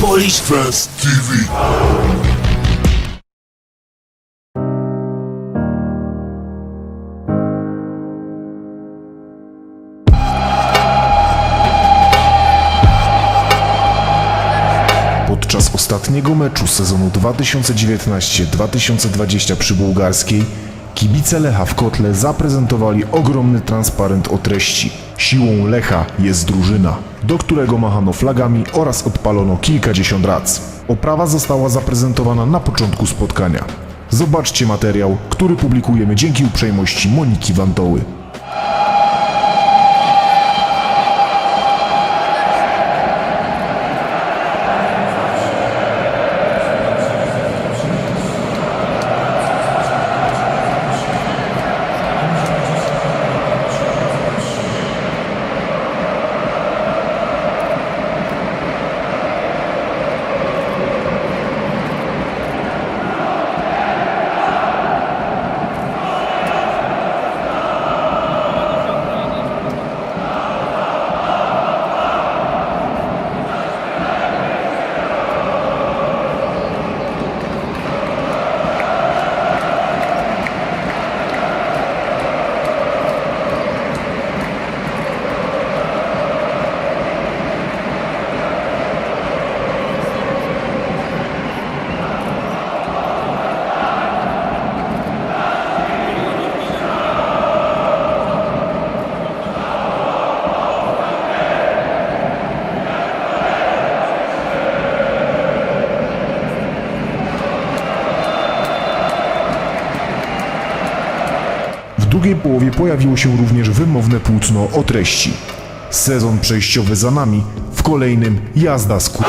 Polish Fans TV. Podczas ostatniego meczu sezonu 2019-2020 przy Bułgarskiej kibice Lecha w Kotle zaprezentowali ogromny transparent o treści Siłą Lecha jest drużyna, do którego machano flagami oraz odpalono kilkadziesiąt rac. Oprawa została zaprezentowana na początku spotkania. Zobaczcie materiał, który publikujemy dzięki uprzejmości Moniki Wantoły. Drugiej połowie pojawiło się również wymowne płótno o treści. Sezon przejściowy za nami, w kolejnym jazda z ku...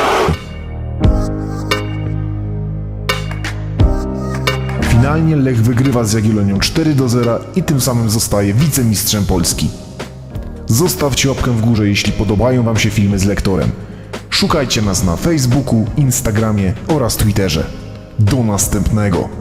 Finalnie Lech wygrywa z Jagiellonią 4 do 0 i tym samym zostaje wicemistrzem Polski. Zostawcie łapkę w górze, jeśli podobają Wam się filmy z lektorem. Szukajcie nas na Facebooku, Instagramie oraz Twitterze. Do następnego!